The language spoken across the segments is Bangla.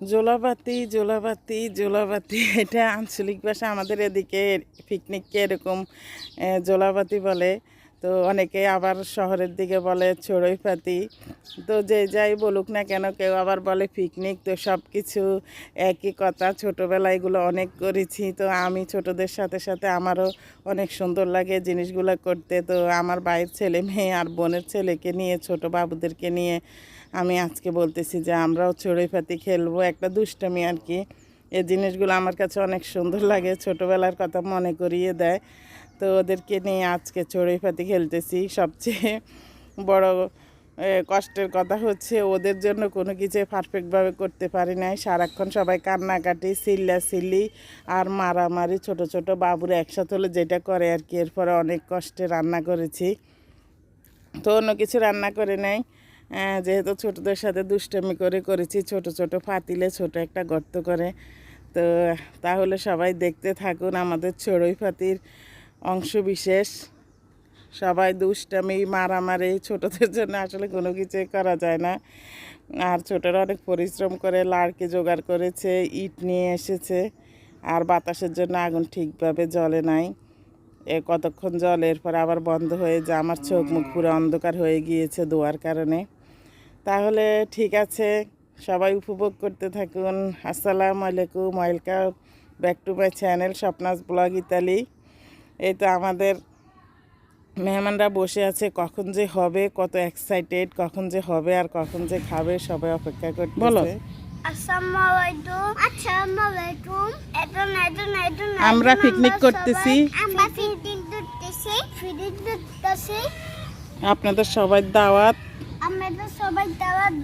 জোলাবাতি জোলাবাতি জোলাবাতি এটা আঞ্চলিক ভাষা। আমাদের এদিকে পিকনিককে এরকম জোলাবাতি বলে। তো অনেকে আবার শহরের দিকে বলে চড়ুই পাতি। তো যে যাই বলুক না কেন, কেউ আবার বলে পিকনিক তো সব কিছু একই কথা। ছোটোবেলায় এগুলো অনেক করেছি। তো আমি ছোটদের সাথে সাথে আমারও অনেক সুন্দর লাগে জিনিসগুলো করতে। তো আমার ভাইয়ের ছেলে মেয়ে আর বোনের ছেলেকে নিয়ে, ছোট বাবুদেরকে নিয়ে আমি আজকে বলতেছি যে আমরাও চড়ুই পাতি খেলব। একটা দুষ্টমি আর কি। এই জিনিসগুলো আমার কাছে অনেক সুন্দর লাগে। ছোটোবেলার কথা মনে করিয়ে দেয়। তো ওদেরকে নিয়ে আজকে চড়ুই পাতি খেলতেছি। সবচেয়ে বড় কষ্টের কথা হচ্ছে ওদের জন্য কোনো কিছু পারফেক্টভাবে করতে পারি নাই। সারাক্ষণ সবাই কান্নাকাটি সিল্লা সিল্লি আর মারামারি, ছোট ছোট বাবুরা একসাথে হলে যেটা করে আর কি। এরপরে অনেক কষ্টে রান্না করেছি। তো অন্য কিছু রান্না করে নেই। যেহেতু ছোটদের সাথে দুষ্টামি করে করেছি, ছোট ছোট ফাতিলে ছোট একটা গর্ত করে। তো তাহলে সবাই দেখতে থাকুন আমাদের চড়ুই পাতির অংশ বিশেষ সবাই দুষ্টামি, মারামারি, ছোটদের জন্য আসলে কোনো কিছুই করা যায় না। আর ছোটরা অনেক পরিশ্রম করে, লাড়কে জোগাড় করেছে, ইট নিয়ে এসেছে। আর বাতাসের জন্য আগুন ঠিকভাবে জলে নাই। এ কতক্ষণ জল এরপর আবার বন্ধ হয়ে যায়। আমার চোখ মুখ পুরো অন্ধকার হয়ে গিয়েছে দোয়ার কারণে। তাহলে ঠিক আছে, সবাই উপভোগ করতে থাকুন। আসসালামু আলাইকুম, welcome back to my channel Swapna's vlog Italy. এই তো আমাদের মেহমানরা বসে আছে কখন যে হবে কত এক্সাইটেড কখন যে হবে আর কখন যে খাবে সবাই অপেক্ষা করতে বলো। আমরা পিকনিক করতেছি। আমরা পিকনিক করতেছি পিকনিক করতেছি। আপনাদের সবাই দাওয়াত। আমরা সবাই দাওয়াত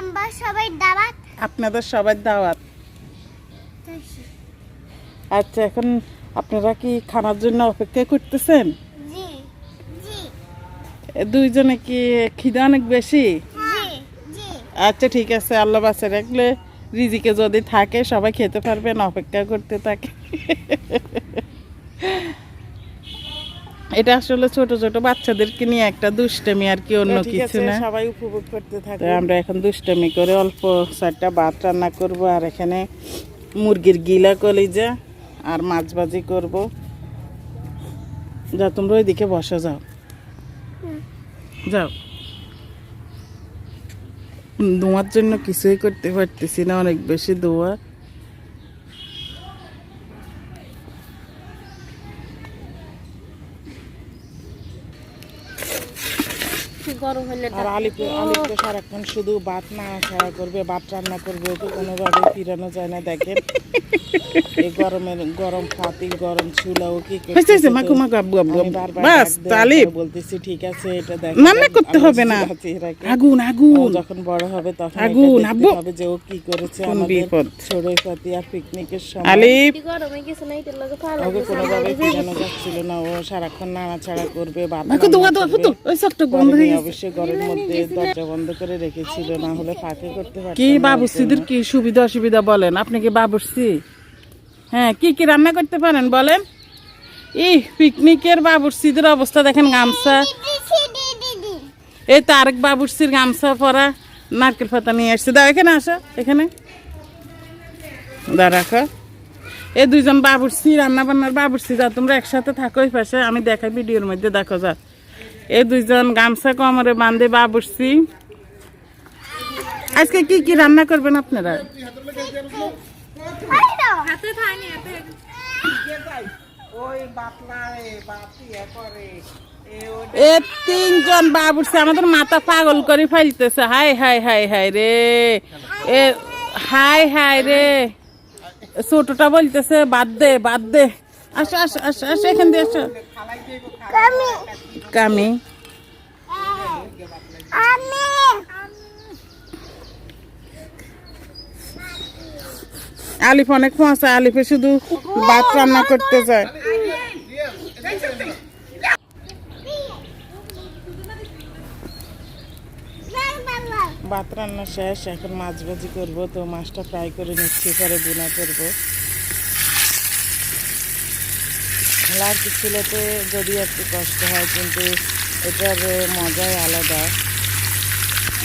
আমরা সবাই দাওয়াত? আপনাদের সবাই দাওয়াত। আচ্ছা এখন আপনারা কি খানার জন্য অপেক্ষা করতেছেন? জি। জি। এ দুইজনে কি খিদে অনেক বেশি? জি জি। আচ্ছা ঠিক আছে আল্লাহ বাসে রাখলে রিজিকে যদি থাকে সবাই খেতে পারবেন অপেক্ষা করতে থাকে। এটা আসলে ছোট ছোট বাচ্চাদেরকে নিয়ে একটা দুষ্টামি আর কি অন্য কিছু না। সবাই উপভোগ করতে থাকে আমরা এখন দুষ্টামি করে অল্প চারটা ভাত রান্না করব আর এখানে মুরগির গিলা কলিজা। আর মাছ ভাজি করব। যা তোমরা ওইদিকে বসে যাও। যাও। দোয়ার জন্য কিছুই করতে পারতেছি না অনেক বেশি দোয়া। গরম হলে আর আলিপে আলিপে সারাক্ষণ শুধু ভাত না ছাড়া করবে ভাত রান্না করবে ওকে কোনোভাবে ফিরানো যায় না দেখেন। এই গরমের গরম ফাতি গরম চুলা ও কি করতেছে তো আমি বারবার ডাক দেওয়ার পরে বলতেছি ঠিক আছে এটা দেখ রান্না করতে হবে না। আগুন আগুন। যখন বড় হবে তখন আগুন, আব্বু। হবে যে ও কি করেছে আমাদের বিপদ? ছড়ই আর পিকনিকের সময়। আলিফ। গরমে কিছু নাই তেল লাগে ভালো ওকে কোনোভাবে ফিরানো যাচ্ছিল না ও সারাক্ষণ নাড়াচাড়া করবে দোয়া দোয়া। ওই সবটা হয়ে অবশ্যই ঘরের মধ্যে দরজা বন্ধ করে রেখেছিল না হলে ফাঁকে করতে পারতাম কি এর কি সুবিধা অসুবিধা বলেন? আপনি কি বাবুর্চি? হ্যাঁ কি কি রান্না করতে পারেন বলেন? ই পিকনিকের বাবুর্চিদের অবস্থা দেখেন গামছা। এই তো আরেক বাবুর্চির গামছা পরা নারকেল পাতা নিয়ে আসছে। দাও, এখানে আসো, এখানে। দা রাখো এই দুইজন বাবুর্চি রান্না বান্নার বাবুর্চি যা তোমরা একসাথে থাকো ওই পাশে, আমি দেখাই ভিডিওর মধ্যে, দেখো যা এই দুইজন গামছা কমরে বান্ধে বাবুর্চি আজকে কি কি রান্না করবেন আপনারা? এ তিনজন বাবুর্চি আমাদের মাথা পাগল করে ফেলতেছে। হাই হাই হাই হাই রে। এ হাই হাই রে। ছোটটা বলতেছে বাদ দে বাদ দে। আসো আসো আসো আসো এখান দিয়ে আসো। আমি কামি। আলিফ অনেক মজা আলিফে শুধু ভাত রান্না করতে যায়। ভাত রান্না শেষ, এখন মাছ ভাজি করব, তো মাছটা ফ্রাই করে নিচ্ছি, পরে বুনা করব। লার্কি ছিলোতে যদি একটু কষ্ট হয়, কিন্তু এটার মজাই আলাদা।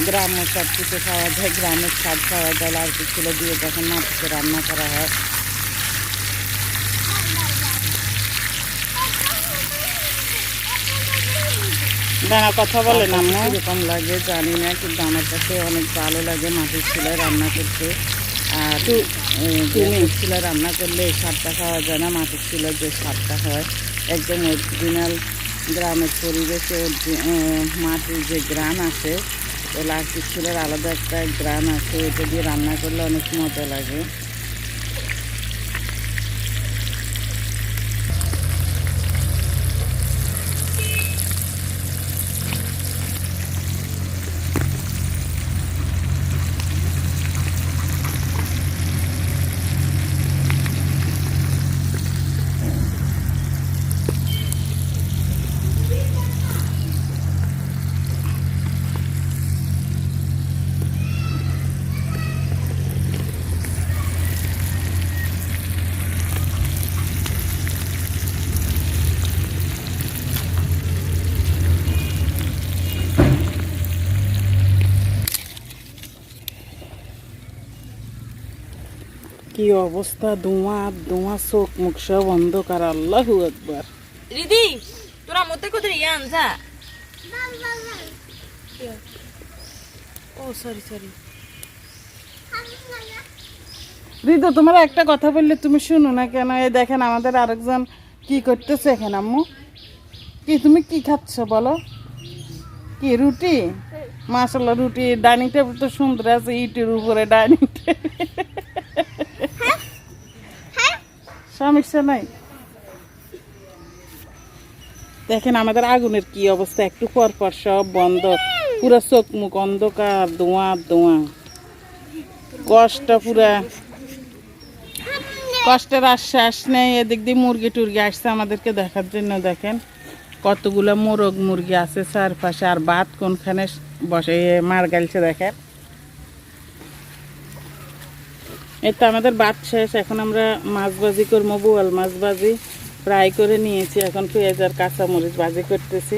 গ্রাম্য সব কিছু খাওয়া যায় গ্রামের স্বাদ খাওয়া যায় আর কিছু দিয়ে যখন মাটিতে রান্না করা হয়। দাঁড়া কথা বলে না আম্মু। এরকম লাগে জানি না কিন্তু আমার কাছে অনেক ভালো লাগে মাটির চুলায় রান্না করতে। আর তুমি চুলায় রান্না করলে এই স্বাদটা খাওয়া যায় না মাটির চুলার যে স্বাদটা হয়। একদম অরিজিনাল গ্রামের পরিবেশে মাটির যে গ্রাম আছে তো লার্কির চুলার আলাদা একটা গ্রান আছে এটা দিয়ে রান্না করলে অনেক মজা লাগে। কি অবস্থা? ধোঁয়া ধোঁয়া চোখ মুখ সব অন্ধকার। আল্লাহু একবার রিদি তোরা মতে কোথায় ইয়ান যা ও সরি সরি রিদু তোমার একটা কথা বললে তুমি শুনো না কেন? এই দেখেন আমাদের আরেকজন কি করতেছে এখানে আম্মু? কি তুমি কি খাচ্ছ বলো? কি রুটি? মাসাল্লাহ রুটি। ডাইনিং টেবিল তো সুন্দর আছে ইটের উপরে ডাইনিং টেবিল। সমস্যা নাই। দেখেন আমাদের আগুনের কি অবস্থা, একটু পর পর সব বন্ধ, পুরো চোখ মুখ অন্ধকার, ধোঁয়া ধোঁয়া। কষ্ট পুরা। কষ্টের আশ্বাস নেই, এদিক দিয়ে মুরগি টুরগি আসছে আমাদেরকে দেখার জন্য, দেখেন। কতগুলো মোরগ মুরগি আছে চারপাশে, আর ভাত কোনখানে বসে মার গেলছে দেখেন। এই তো আমাদের বাদ শেষ। এখন আমরা মাছ ভাজি করব বোয়াল মাছ ভাজি ফ্রাই করে নিয়েছি। এখন পেঁয়াজ আর কাঁচামরিচ ভাজি করতেছি।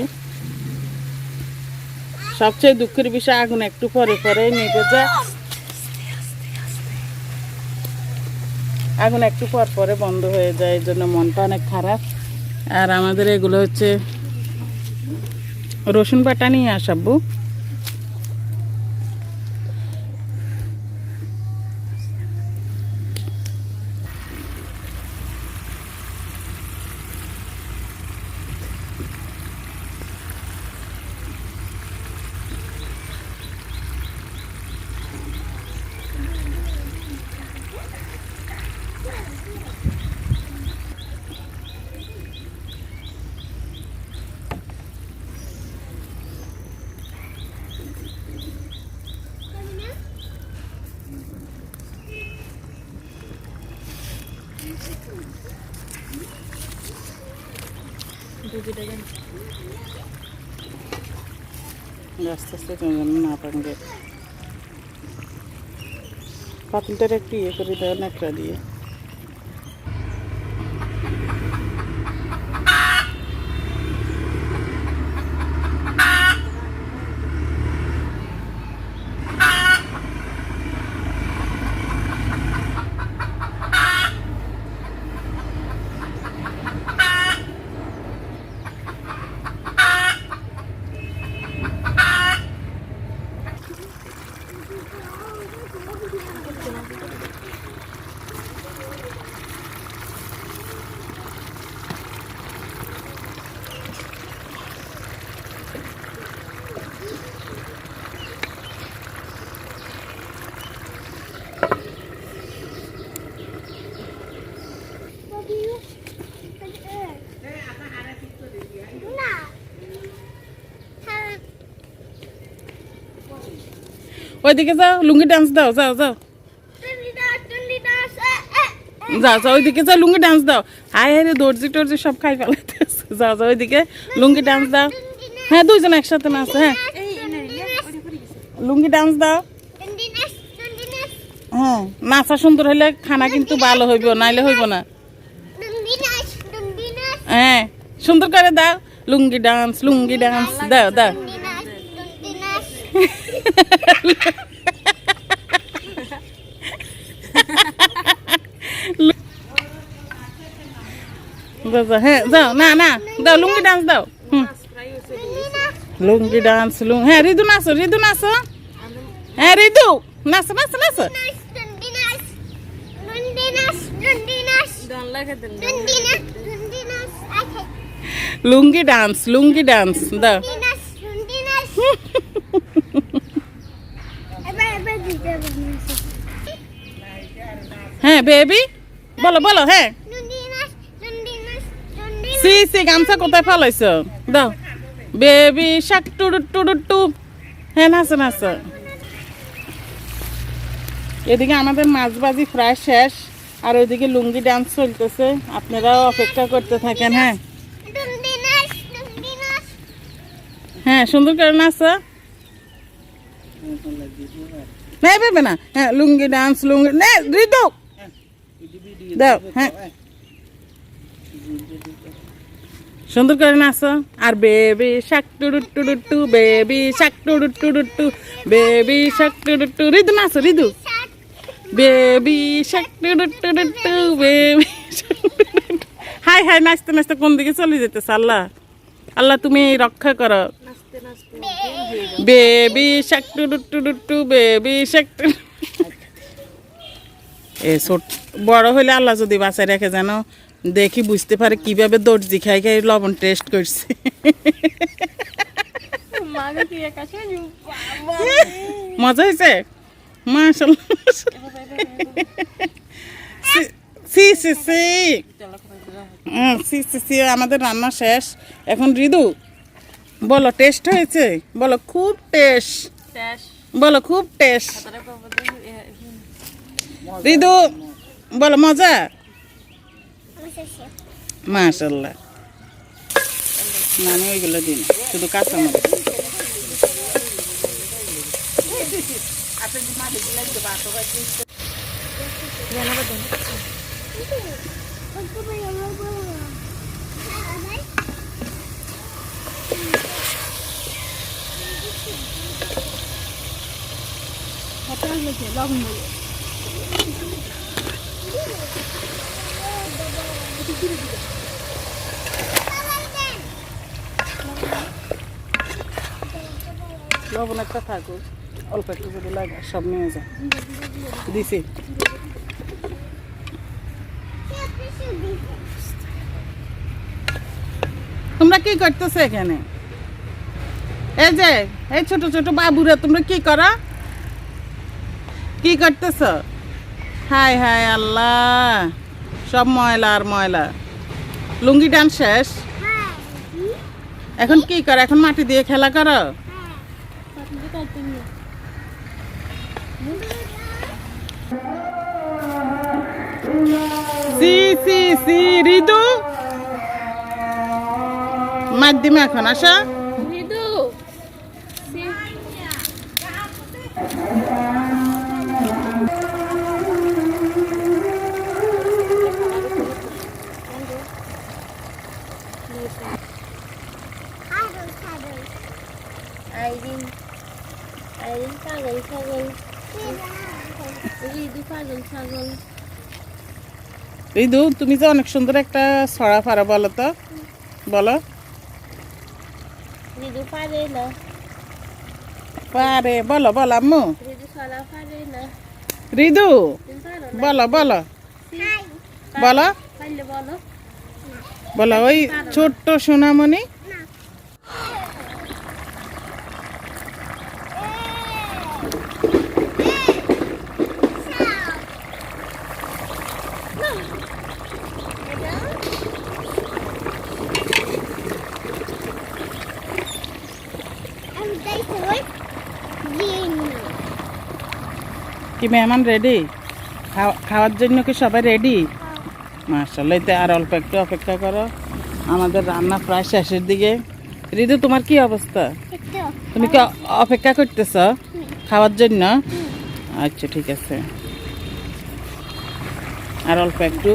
সবচেয়ে দুঃখের বিষয়, আগুন একটু পরে পরে নিভে যায় আগুন একটু পর পরে বন্ধ হয়ে যায়, এই জন্য মনটা অনেক খারাপ। আর আমাদের এগুলো হচ্ছে রসুন বাটা নিয়ে আসাবো আস্তে আস্তে না ভাঙে পাতিলটার একটু ইয়ে করে দেওয়া ন্যাকড়া দিয়ে না হ্যাঁ ওইদিকে যাও, লুঙ্গি ডান্স দাও, যাও যাও। যাও যাও, ওইদিকে যাও, লুঙ্গি ডান্স দাও। হায় হায় রে, দর্জি টর্জি সব খাই ফেলাইতেছে। যাও যাও, ওইদিকে লুঙ্গি ডান্স দাও। হ্যাঁ দুইজন একসাথে নাচ হ্যাঁ। লুঙ্গি ডান্স দাও। হ্যাঁ নাচা সুন্দর হলে খানা কিন্তু ভালো হইব, নাইলে হইব না। হ্যাঁ সুন্দর করে দাও। লুঙ্গি ডান্স লুঙ্গি ডান্স দাও দাও। হ্যাঁ যাও না না দাও লুঙ্গি ডান্স দাও। লুঙ্গি ডান্স লুং হ্যাঁ রিদু নাচো রিদু নাচো। হ্যাঁ রিদু নাচো নাচো নাচো. লুঙ্গি ডান্স লুঙ্গি ডান্স দাও। হ্যাঁ বেবি বলো বলো হ্যাঁ. সি সি, গামছা কোথায় ফেলাইছো? দাও। বেবি শাক টুডু টুডু, টু। হ্যাঁ নাচো নাচো। এদিকে আমাদের মাছবাজি প্রায় শেষ, আর ওইদিকে লুঙ্গি ডান্স চলতেছে। আপনারাও অপেক্ষা করতে থাকেন হ্যাঁ. হ্যাঁ সুন্দর করে নাচো। না পাবে না। হ্যাঁ লুঙ্গি ডান্স লুঙ্গি ঋতু দাও হ্যাঁ। সুন্দর করে নাচো। আর বেবি শাক টুডু টুডু টু বেবি শাক টুডু টুডু টু বেবি শাক টুডু টু ঋতু নাচো ঋতু বেবি শাক টুডু টুডু টু বেবি হাই হাই, নাচতে নাচতে কোন দিকে চলে যেতেছে আল্লাহ? আল্লাহ, তুমি রক্ষা করো। বেবি শাক টু বেবি শাক এ ছোট বড় হলে আল্লাহ যদি বাঁচায় রেখে যেন দেখি বুঝতে পারে কীভাবে দর্জি খাই খাই লবণ টেস্ট করছে। মজা হয়েছে? মাশাল্লাহ সি সি সি। সি সি সি আমাদের রান্না শেষ। এখন রিদু বলো টেস্ট হয়েছে? বলো খুব টেস্ট বলো খুব টেস্ট রিদু বলো মজা? মাশাল্লাহ আমি ওইগুলো দিন শুধু কাঁচা মরিচ লবণ একটা থাকুক, অল্প একটু যদি লাগে, সব নিয়ে যা দিছি। তোমরা কি করতেছো এখানে? এই যে, এই ছোট ছোট বাবুরা, তোমরা কি করো? কি করতেছ? হাই হাই আল্লাহ। সব ময়লা আর ময়লা। লুঙ্গি ডান শেষ? এখন কি করো? এখন মাটি দিয়ে খেলা করো। সি সি সি ঋতু মাধ্যমে এখন, আসা আইরিন আইরিন পাগল ছাগল রিদু পাগল ছাগল ঋতু তুমি যে অনেক সুন্দর একটা ছড়া ফাড়া বলো তো। বলো। রিদু পারে বলো বলো আম্মু। রিদু বলো বলো। বলো। বলো। ওই ছোট্ট সোনামণি আমি তাই সবাই দিয়ে নিই কি মেহমান রেডি খাওয়ার জন্য কি সবাই রেডি মার্শাল্লাহ এতে আর অল্প একটু অপেক্ষা করো। আমাদের রান্না প্রায় শেষের দিকে। রিদু তোমার কি অবস্থা? তুমি কি অপেক্ষা করতেছ? খাওয়ার জন্য? আচ্ছা ঠিক আছে। আর অল্প একটু।